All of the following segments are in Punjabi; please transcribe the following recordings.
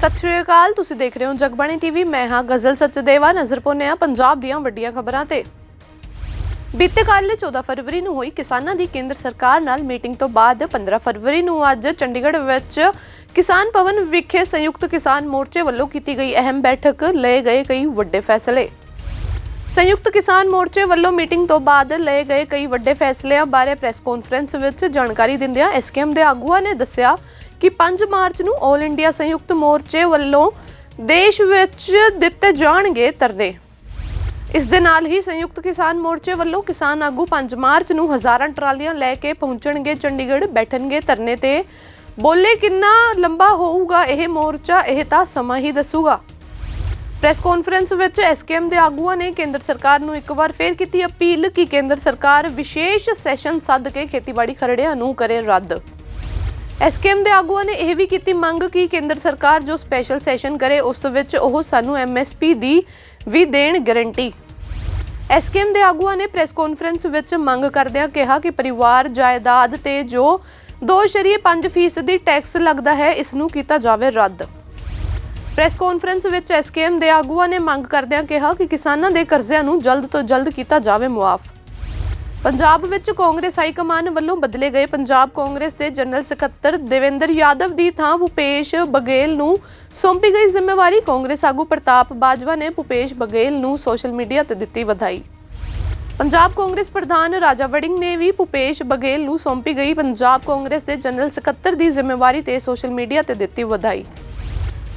ਸਤਿ ਸ਼੍ਰੀ ਅਕਾਲ, ਤੁਸੀਂ ਦੇਖ ਰਹੇ ਹੋ ਜਗਬਾਣੀ ਟੀਵੀ। ਮੈਂ ਹਾਂ ਗਜ਼ਲ ਸਚਦੇਵਾ, ਨਜ਼ਰ ਪਾਉਂਦੇ ਹਾਂ ਪੰਜਾਬ ਦੀਆਂ ਵੱਡੀਆਂ ਖਬਰਾਂ ਤੇ। ਬੀਤੇ ਕੱਲ੍ਹ 14 ਫਰਵਰੀ ਨੂੰ ਹੋਈ ਕਿਸਾਨਾਂ ਦੀ ਕੇਂਦਰ ਸਰਕਾਰ ਨਾਲ ਮੀਟਿੰਗ ਤੋਂ ਬਾਅਦ 15 ਫਰਵਰੀ ਨੂੰ ਅੱਜ ਚੰਡੀਗੜ੍ਹ ਵਿੱਚ ਕਿਸਾਨ ਭਵਨ ਵਿਖੇ ਸੰਯੁਕਤ ਕਿਸਾਨ ਮੋਰਚੇ ਵੱਲੋਂ ਕੀਤੀ ਗਈ ਅਹਿਮ ਬੈਠਕ, ਲਏ ਗਏ ਕਈ ਵੱਡੇ ਫੈਸਲੇ। ਸੰਯੁਕਤ ਕਿਸਾਨ ਮੋਰਚੇ ਵੱਲੋਂ ਮੀਟਿੰਗ ਤੋਂ ਬਾਅਦ ਲਏ ਗਏ ਕਈ ਵੱਡੇ ਫੈਸਲਿਆਂ ਬਾਰੇ ਪ੍ਰੈਸ ਕਾਨਫਰੰਸ ਵਿੱਚ ਜਾਣਕਾਰੀ ਦਿੰਦਿਆਂ ਐਸਕੇਐਮ ਦੇ ਆਗੂਆਂ ਨੇ ਦੱਸਿਆ ਕਿ 5 ਮਾਰਚ ਨੂੰ 올 ਇੰਡੀਆ ਸੰਯੁਕਤ ਮੋਰਚੇ ਵੱਲੋਂ ਦੇਸ਼ ਵਿੱਚ ਦਿੱਤੇ ਜਾਣਗੇ ਧਰਨੇ ਇਸ ਦੇ ਨਾਲ ਹੀ ਸੰਯੁਕਤ ਕਿਸਾਨ ਮੋਰਚੇ ਵੱਲੋਂ ਕਿਸਾਨ ਆਗੂ 5 ਮਾਰਚ ਨੂੰ ਹਜ਼ਾਰਾਂ ਟਰਾਲੀਆਂ ਲੈ ਕੇ ਪਹੁੰਚਣਗੇ, ਚੰਡੀਗੜ੍ਹ ਬੈਠਣਗੇ, ਧਰਨੇ ਤੇ। ਬੋਲੇ ਕਿੰਨਾ ਲੰਬਾ ਹੋਊਗਾ ਇਹ ਮੋਰਚਾ, ਇਹ ਤਾਂ ਸਮਾਂ ਹੀ ਦੱਸੂਗਾ। ਪ੍ਰੈਸ ਕਾਨਫਰੰਸ ਵਿੱਚ ਐਸਕੇਐਮ ਦੇ ਆਗੂਆਂ ਨੇ ਕੇਂਦਰ ਸਰਕਾਰ ਨੂੰ ਇੱਕ ਵਾਰ ਫੇਰ ਕੀਤੀ ਅਪੀਲ ਕਿ ਕੇਂਦਰ ਸਰਕਾਰ ਵਿਸ਼ੇਸ਼ ਸੈਸ਼ਨ ਸੱਦ ਕੇ ਖੇਤੀਬਾੜੀ ਖਰੜਿਆਂ ਨੂੰ ਕਰੇ ਰੱਦ। ਐਸਕੇਐਮ ਦੇ ਆਗੂਆਂ ਨੇ ਇਹ ਵੀ ਕੀਤੀ ਮੰਗ ਕਿ ਕੇਂਦਰ ਸਰਕਾਰ ਜੋ ਸਪੈਸ਼ਲ ਸੈਸ਼ਨ ਕਰੇ, ਉਸ ਵਿੱਚ ਉਹ ਸਾਨੂੰ ਐਮਐਸਪੀ ਦੀ ਵੀ ਦੇਣ ਗਾਰੰਟੀ। ਐਸਕੇਐਮ ਦੇ ਆਗੂਆਂ ਨੇ ਪ੍ਰੈਸ ਕਾਨਫਰੰਸ ਵਿੱਚ ਮੰਗ ਕਰਦਿਆਂ ਕਿਹਾ ਕਿ ਪਰਿਵਾਰ, ਜਾਇਦਾਦ ਤੇ ਜੋ 2.5% ਦੀ ਟੈਕਸ ਲੱਗਦਾ ਹੈ, ਇਸ ਨੂੰ ਕੀਤਾ ਜਾਵੇ ਰੱਦ। ਪ੍ਰੈਸ ਕਾਨਫਰੰਸ ਵਿੱਚ ਐਸਕੇਐਮ ਦੇ ਆਗੂਆਂ ਨੇ ਮੰਗ ਕਰਦਿਆਂ ਕਿਹਾ ਕਿ ਕਿਸਾਨਾਂ ਦੇ ਕਰਜ਼ਿਆਂ ਨੂੰ ਜਲਦ ਤੋਂ ਜਲਦ ਕੀਤਾ ਜਾਵੇ ਮੁਆਫ। ਪੰਜਾਬ ਵਿੱਚ ਕਾਂਗਰਸ ਹਾਈ ਕਮਾਨ ਵੱਲੋਂ ਬਦਲੇ ਗਏ ਪੰਜਾਬ ਕਾਂਗਰਸ ਦੇ ਜਨਰਲ ਸਕੱਤਰ ਦੇਵੇਂਦਰ ਯਾਦਵ ਦੀ ਥਾਂ ਭੂਪੇਸ਼ ਬਘੇਲ ਨੂੰ ਸੌਂਪੀ ਗਈ ਜ਼ਿੰਮੇਵਾਰੀ। ਕਾਂਗਰਸ ਆਗੂ ਪ੍ਰਤਾਪ ਬਾਜਵਾ ਨੇ ਭੂਪੇਸ਼ ਬਘੇਲ ਨੂੰ ਸੋਸ਼ਲ ਮੀਡੀਆ ਤੇ ਦਿੱਤੀ ਵਧਾਈ। ਪੰਜਾਬ ਕਾਂਗਰਸ ਪ੍ਰਧਾਨ ਰਾਜਾ ਵੜਿੰਗ ਨੇ ਵੀ ਭੂਪੇਸ਼ ਬਘੇਲ ਨੂੰ ਸੌਂਪੀ ਗਈ ਪੰਜਾਬ ਕਾਂਗਰਸ ਦੇ ਜਨਰਲ ਸਕੱਤਰ ਦੀ ਜ਼ਿੰਮੇਵਾਰੀ ਤੇ ਸੋਸ਼ਲ ਮੀਡੀਆ ਤੇ ਦਿੱਤੀ ਵਧਾਈ।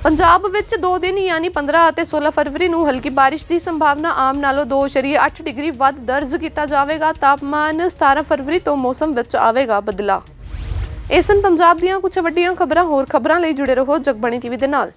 ਪੰਜਾਬ ਵਿੱਚ 2 ਦਿਨ ਯਾਨੀ 15 ਅਤੇ 16 ਫਰਵਰੀ ਨੂੰ ਹਲਕੀ ਬਾਰਿਸ਼ ਦੀ ਸੰਭਾਵਨਾ ਆਮ ਨਾਲੋਂ 2.8 ਡਿਗਰੀ ਵੱਧ ਦਰਜ ਕੀਤਾ ਜਾਵੇਗਾ। ਤਾਪਮਾਨ 17 ਫਰਵਰੀ ਤੋਂ ਮੌਸਮ ਵਿੱਚ ਆਵੇਗਾ ਬਦਲਾ ਇਸਨ ਪੰਜਾਬ ਦੀਆਂ ਕੁਝ ਵੱਡੀਆਂ ਖਬਰਾਂ, ਹੋਰ ਖਬਰਾਂ ਲਈ ਜੁੜੇ ਰਹੋ ਜਗਬਾਣੀ ਟੀਵੀ ਦੇ ਨਾਲ।